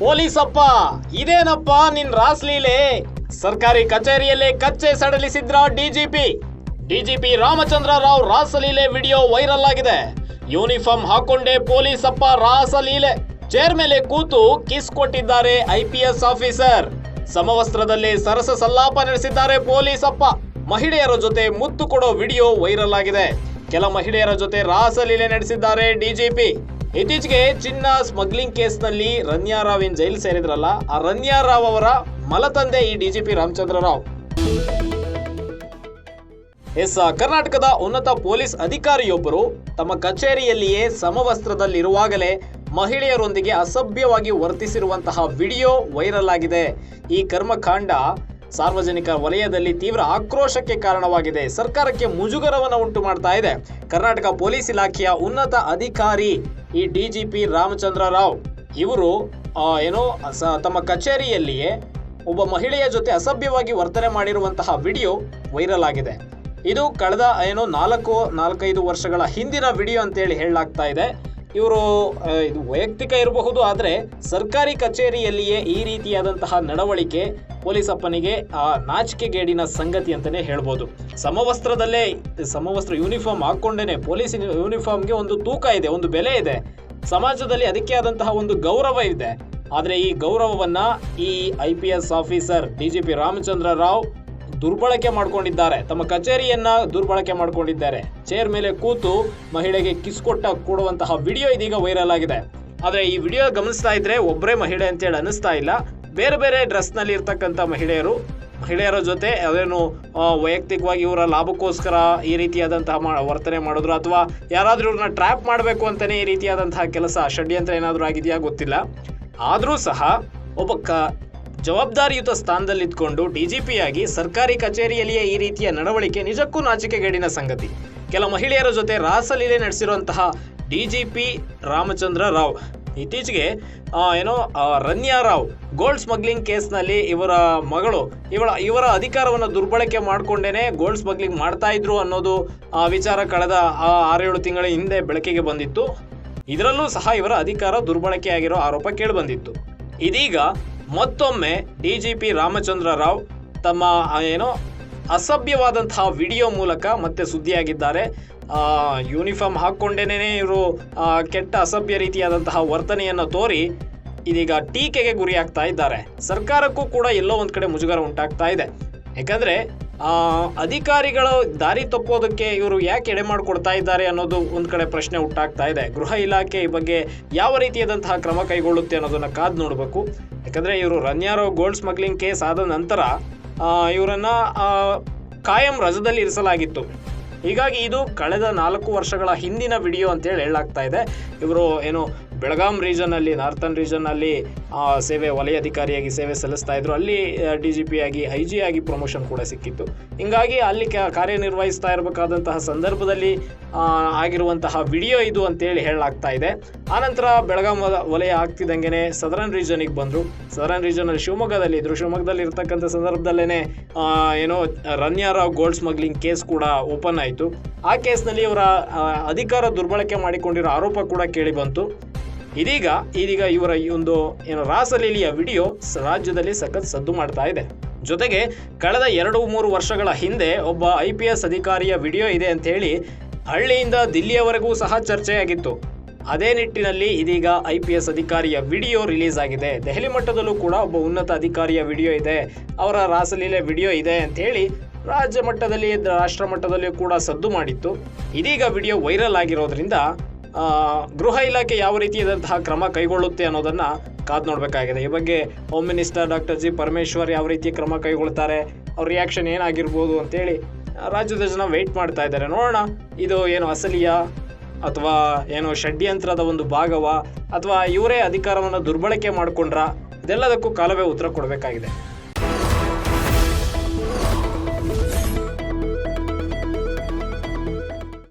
ಪೊಲೀಸಪ್ಪ, ಇದೇನಪ್ಪ ನಿನ್ ರಾಸ್ಲೀಲೆ ಸರ್ಕಾರಿ ಕಚೇರಿಯಲ್ಲೇ ಕಚ್ಚೆ ಸಡಲಿಸಿದ್ರ D G P D G P Ramachandra Rao ರಾಸಲೀಲೆ video viral ಆಗಿದೆ. ಯೂನಿಫಾರ್ಮ್ ಹಾಕೊಂಡೇ ಪೊಲೀಸಪ್ಪ ರಾಸಲೀಲೆ ಚೇರ್ ಮೇಲೆ ಕೂತು ಕಿಸ್ ಕೊಟ್ಟಿದ್ದಾರೆ ಐಪಿಎಸ್ ಆಫೀಸರ್. ಸಮವಸ್ತ್ರದಲ್ಲಿ ಸರಸ ಸಲ್ಲಾಪ ನಡೆಸಿದ್ದಾರೆ ಪೊಲೀಸಪ್ಪ. ಮಹಿಳೆಯರ ಜೊತೆ ಮುತ್ತು ಕೊಡೋ ವಿಡಿಯೋ ವೈರಲ್ ಆಗಿದೆ. ಕೆಲ ಮಹಿಳೆಯರ ಜೊತೆ ರಾಸಲೀಲೆ ನಡೆಸಿದ್ದಾರೆ ಡಿಜಿಪಿ ಇತ್ತೀಚೆಗೆ ಚಿನ್ನ ಸ್ಮಗ್ಲಿಂಗ್ ಕೇಸ್ನಲ್ಲಿ ರನ್ಯಾ ರಾವ್ ಏನ್ ಜೈಲು ಸೇರಿದ್ರಲ್ಲ, ಆ ರನ್ಯಾ ರಾವ್ ಅವರ ಮಲತಂದೆ ಈ ಡಿಜಿಪಿ ರಾಮಚಂದ್ರ ರಾವ್. ಎಸ್ ಕರ್ನಾಟಕದ ಉನ್ನತ ಪೊಲೀಸ್ ಅಧಿಕಾರಿಯೊಬ್ಬರು ತಮ್ಮ ಕಚೇರಿಯಲ್ಲಿಯೇ ಸಮವಸ್ತ್ರದಲ್ಲಿರುವಾಗಲೇ ಮಹಿಳೆಯರೊಂದಿಗೆ ಅಸಭ್ಯವಾಗಿ ವರ್ತಿಸಿರುವಂತಹ ವಿಡಿಯೋ ವೈರಲ್ ಆಗಿದೆ. ಈ ಕರ್ಮಕಾಂಡ ಸಾರ್ವಜನಿಕ ವಲಯದಲ್ಲಿ ತೀವ್ರ ಆಕ್ರೋಶಕ್ಕೆ ಕಾರಣವಾಗಿದೆ. ಸರ್ಕಾರಕ್ಕೆ ಮುಜುಗರವನ್ನು ಉಂಟು ಮಾಡ್ತಾ ಇದೆ. ಕರ್ನಾಟಕ ಪೊಲೀಸ್ ಇಲಾಖೆಯ ಉನ್ನತ ಅಧಿಕಾರಿ ಈ ಡಿಜಿಪಿ ರಾಮಚಂದ್ರ ರಾವ್. ಇವರು ಏನೋ ತಮ್ಮ ಕಚೇರಿಯಲ್ಲಿಯೇ ಒಬ್ಬ ಮಹಿಳೆಯ ಜೊತೆ ಅಸಭ್ಯವಾಗಿ ವರ್ತನೆ ಮಾಡಿರುವಂತಹ ವಿಡಿಯೋ ವೈರಲ್ ಆಗಿದೆ. ಇದು ಕಳೆದ, ಏನೋ, ನಾಲ್ಕು, ನಾಲ್ಕೈದು ವರ್ಷಗಳ ಹಿಂದಿನ ವಿಡಿಯೋ ಅಂತೇಳಿ ಹೇಳಲಾಗ್ತಾ ಇದೆ. ಇವರು ಇದು ವೈಯಕ್ತಿಕ ಇರಬಹುದು ಆದರೆ ಸರ್ಕಾರಿ ಕಚೇರಿಯಲ್ಲಿಯೇ ಈ ರೀತಿಯಾದಂತಹ ನಡವಳಿಕೆ ಪೊಲೀಸಪ್ಪನಿಗೆ ಆ, ನಾಚಿಕೆಗೇಡಿನ ಸಂಗತಿ ಅಂತಲೇ ಹೇಳ್ಬೋದು. ಸಮವಸ್ತ್ರದಲ್ಲೇ ಸಮವಸ್ತ್ರ ಯೂನಿಫಾರ್ಮ್ ಹಾಕ್ಕೊಂಡೇನೆ ಪೊಲೀಸ್ ಯೂನಿಫಾರ್ಮ್ಗೆ ಒಂದು ತೂಕ ಇದೆ ಒಂದು ಬೆಲೆ ಇದೆ. ಸಮಾಜದಲ್ಲಿ ಅದಕ್ಕೆ ಆದಂತಹ ಒಂದು ಗೌರವ ಇದೆ. ಆದರೆ ಈ ಗೌರವವನ್ನು ಈ I P S officer D G P Ramachandra Rao ದುರ್ಬಳಕೆ ಮಾಡಿಕೊಂಡಿದ್ದಾರೆ. ತಮ್ಮ ಕಚೇರಿಯನ್ನ ದುರ್ಬಳಕೆ ಮಾಡಿಕೊಂಡಿದ್ದಾರೆ. ಚೇರ್ ಮೇಲೆ ಕೂತು ಮಹಿಳೆಗೆ ಕಿಸ್ ಕೊಟ್ಟ ಕೊಡುವಂತಹ ವಿಡಿಯೋ ಇದೀಗ ವೈರಲ್ ಆಗಿದೆ. ಆದರೆ ಈ ವಿಡಿಯೋ ಗಮನಿಸ್ತಾ ಇದ್ರೆ ಒಬ್ಬರೇ ಮಹಿಳೆ ಅಂತೇಳಿ ಅನಿಸ್ತಾ ಇಲ್ಲ. ಬೇರೆ ಬೇರೆ ಡ್ರೆಸ್ನಲ್ಲಿ ಇರ್ತಕ್ಕಂಥ ಮಹಿಳೆಯರು, ಮಹಿಳೆಯರ ಜೊತೆ ಅದೇನು ವೈಯಕ್ತಿಕವಾಗಿ ಇವರ ಲಾಭಕ್ಕೋಸ್ಕರ ಈ ರೀತಿಯಾದಂತಹ ವರ್ತನೆ ಮಾಡಿದ್ರು ಅಥವಾ ಯಾರಾದ್ರೂ ಇವ್ರನ್ನ ಟ್ರ್ಯಾಪ್ ಮಾಡಬೇಕು ಅಂತಲೇ ಈ ರೀತಿಯಾದಂತಹ ಕೆಲಸ, ಷಡ್ಯಂತ್ರ ಏನಾದರೂ ಆಗಿದೆಯಾ ಗೊತ್ತಿಲ್ಲ. ಆದರೂ ಸಹ ಒಬ್ಬ ಜವಾಬ್ದಾರಿಯುತ ಸ್ಥಾನದಲ್ಲಿದ್ದುಕೊಂಡು ಡಿಜಿಪಿಯಾಗಿ ಸರ್ಕಾರಿ ಕಚೇರಿಯಲ್ಲಿಯೇ ಈ ರೀತಿಯ ನಡವಳಿಕೆ ನಿಜಕ್ಕೂ ನಾಚಿಕೆಗೇಡಿನ ಸಂಗತಿ. ಕೆಲ ಮಹಿಳೆಯರ ಜೊತೆ ರಾಸಲೀಲೆ ನಡೆಸಿರುವಂತಹ D G P Ramachandra Rao. ಇತ್ತೀಚೆಗೆ ಏನೋ ರನ್ಯಾ ರಾವ್ ಗೋಲ್ಡ್ ಸ್ಮಗ್ಲಿಂಗ್ ಕೇಸ್ನಲ್ಲಿ ಇವರ ಮಗಳು, ಇವಳ, ಇವರ ಅಧಿಕಾರವನ್ನು ದುರ್ಬಳಕೆ ಮಾಡಿಕೊಂಡೇನೆ ಗೋಲ್ಡ್ ಸ್ಮಗ್ಲಿಂಗ್ ಮಾಡ್ತಾ ಇದ್ರು ಅನ್ನೋದು ಆ ವಿಚಾರ ಕಳೆದ ಆರೇಳು ತಿಂಗಳ ಹಿಂದೆ ಬೆಳಕಿಗೆ ಬಂದಿತ್ತು. ಇದರಲ್ಲೂ ಸಹ ಇವರ ಅಧಿಕಾರ ದುರ್ಬಳಕೆಯಾಗಿರೋ ಆರೋಪ ಕೇಳಿಬಂದಿತ್ತು. ಇದೀಗ ಮತ್ತೊಮ್ಮೆ ಡಿಜಿಪಿ ರಾಮಚಂದ್ರ ರಾವ್ ತಮ್ಮ ಏನೋ ಅಸಭ್ಯವಾದಂತಹ ವಿಡಿಯೋ ಮೂಲಕ ಮತ್ತೆ ಸುದ್ದಿಯಾಗಿದ್ದಾರೆ. ಯೂನಿಫಾರ್ಮ್ ಹಾಕ್ಕೊಂಡೇನೇ ಇವರು ಕೆಟ್ಟ ಅಸಭ್ಯ ರೀತಿಯಾದಂತಹ ವರ್ತನೆಯನ್ನು ತೋರಿ ಇದೀಗ ಟೀಕೆಗೆ ಗುರಿಯಾಗ್ತಾ ಇದ್ದಾರೆ. ಸರ್ಕಾರಕ್ಕೂ ಕೂಡ ಎಲ್ಲೋ ಒಂದು ಕಡೆ ಮುಜುಗರ ಉಂಟಾಗ್ತಾ ಇದೆ. ಯಾಕಂದ್ರೆ ಅಧಿಕಾರಿಗಳು ದಾರಿ ತಪ್ಪೋದಕ್ಕೆ ಇವರು ಯಾಕೆ ಎಡೆ ಮಾಡಿಕೊಡ್ತಾ ಇದ್ದಾರೆ ಅನ್ನೋದು ಒಂದು ಕಡೆ ಪ್ರಶ್ನೆ ಹುಟ್ಟಾಗ್ತಾ ಇದೆ. ಗೃಹ ಇಲಾಖೆ ಈ ಬಗ್ಗೆ ಯಾವ ರೀತಿಯಾದಂತಹ ಕ್ರಮ ಕೈಗೊಳ್ಳುತ್ತೆ ಅನ್ನೋದನ್ನು ಕಾದು ನೋಡಬೇಕು. ಯಾಕಂದರೆ ಇವರು ರನ್ಯಾರೋ ಗೋಲ್ಡ್ ಸ್ಮಗ್ಲಿಂಗ್ ಕೇಸ್ ಆದ ನಂತರ ಇವರನ್ನು ಕಾಯಂ ರಜದಲ್ಲಿ ಇರಿಸಲಾಗಿತ್ತು. ಹೀಗಾಗಿ ಇದು ಕಳೆದ ನಾಲ್ಕು ವರ್ಷಗಳ ಹಿಂದಿನ ವಿಡಿಯೋ ಅಂತೇಳಿ ಹೇಳಲಾಗ್ತಾ ಇದೆ. ಇವರು ಏನು ಬೆಳಗಾಂ ರೀಜನಲ್ಲಿ ನಾರ್ತನ್ ರೀಜನ್ನಲ್ಲಿ ಸೇವೆ ವಲಯ ಅಧಿಕಾರಿಯಾಗಿ ಸೇವೆ ಸಲ್ಲಿಸ್ತಾ ಇದ್ರು. ಅಲ್ಲಿ ಡಿ ಜಿ ಪಿ ಆಗಿ ಐ ಜಿ ಆಗಿ ಪ್ರಮೋಷನ್ ಕೂಡ ಸಿಕ್ಕಿತ್ತು. ಹಿಂಗಾಗಿ ಅಲ್ಲಿ ಕಾರ್ಯನಿರ್ವಹಿಸ್ತಾ ಇರಬೇಕಾದಂತಹ ಸಂದರ್ಭದಲ್ಲಿ ಆಗಿರುವಂತಹ ವಿಡಿಯೋ ಇದು ಅಂತೇಳಿ ಹೇಳಲಾಗ್ತಾ ಇದೆ. ಆನಂತರ ಬೆಳಗಾಂ ವಲಯ ಆಗ್ತಿದ್ದಂಗೆ ಸದರನ್ ರೀಜನಿಗೆ ಬಂದರು. ಸದರನ್ ರೀಜನಲ್ಲಿ ಶಿವಮೊಗ್ಗದಲ್ಲಿ ಇದ್ರು. ಶಿವಮೊಗ್ಗದಲ್ಲಿ ಇರ್ತಕ್ಕಂಥ ಸಂದರ್ಭದಲ್ಲೇನೆ ಆ, ಏನೋ Ranya Rao gold smuggling case ಕೂಡ ಓಪನ್ ಆಯಿತು. ಆ ಕೇಸ್ನಲ್ಲಿ ಇವರ ಅಧಿಕಾರ ದುರ್ಬಳಕೆ ಮಾಡಿಕೊಂಡಿರೋ ಆರೋಪ ಕೂಡ ಕೇಳಿ ಬಂತು. ಇದೀಗ ಇದೀಗ ಇವರ ಈ ಒಂದು ಏನು ರಾಸಲೀಲಿಯ ವಿಡಿಯೋ ರಾಜ್ಯದಲ್ಲಿ ಸಖತ್ ಸದ್ದು ಮಾಡ್ತಾ ಇದೆ. ಜೊತೆಗೆ, ಕಳೆದ ಎರಡು ಮೂರು ವರ್ಷಗಳ ಹಿಂದೆ ಒಬ್ಬ ಐ ಪಿ ಎಸ್ ಅಧಿಕಾರಿಯ ವಿಡಿಯೋ ಇದೆ ಅಂತ ಹೇಳಿ ಹಳ್ಳಿಯಿಂದ ದಿಲ್ಲಿಯವರೆಗೂ ಸಹ ಚರ್ಚೆಯಾಗಿತ್ತು. ಅದೇ ನಿಟ್ಟಿನಲ್ಲಿ ಇದೀಗ ಐ ಪಿ ಎಸ್ ಅಧಿಕಾರಿಯ ವಿಡಿಯೋ ರಿಲೀಸ್ ಆಗಿದೆ. ದೆಹಲಿ ಮಟ್ಟದಲ್ಲೂ ಕೂಡ ಒಬ್ಬ ಉನ್ನತ ಅಧಿಕಾರಿಯ ವಿಡಿಯೋ ಇದೆ. ಅವರ ರಾಸಲೀಲೆ ವಿಡಿಯೋ ಇದೆ ಅಂತ ಹೇಳಿ ರಾಜ್ಯ ಮಟ್ಟದಲ್ಲಿ ರಾಷ್ಟ್ರ ಮಟ್ಟದಲ್ಲಿ ಕೂಡ ಸದ್ದು ಮಾಡಿತ್ತು. ಇದೀಗ ವಿಡಿಯೋ ವೈರಲ್ ಆಗಿರೋದ್ರಿಂದ ಗೃಹ ಇಲಾಖೆ ಯಾವ ರೀತಿಯಾದಂತಹ ಕ್ರಮ ಕೈಗೊಳ್ಳುತ್ತೆ ಅನ್ನೋದನ್ನ ಕಾದು ನೋಡಬೇಕಾಗಿದೆ. ಈ ಬಗ್ಗೆ home minister doctor G Parameshwar ಯಾವ ರೀತಿ ಕ್ರಮ ಕೈಗೊಳ್ತಾರೆ, ಅವ್ರ ರಿಯಾಕ್ಷನ್ ಏನಾಗಿರ್ಬೋದು ಅಂತೇಳಿ ರಾಜ್ಯದ ಜನ ವೆಯ್ಟ್ ಮಾಡ್ತಾ ಇದ್ದಾರೆ. ನೋಡೋಣ, ಇದು ಏನು ಅಸಲಿಯ ಅಥವಾ ಏನು ಷಡ್ಯಂತ್ರದ ಒಂದು ಭಾಗವ ಅಥವಾ ಇವರೇ ಅಧಿಕಾರವನ್ನು ದುರ್ಬಳಕೆ ಮಾಡಿಕೊಂಡ್ರ? ಇದೆಲ್ಲದಕ್ಕೂ ಕಾಲವೇ ಉತ್ತರ ಕೊಡಬೇಕಾಗಿದೆ.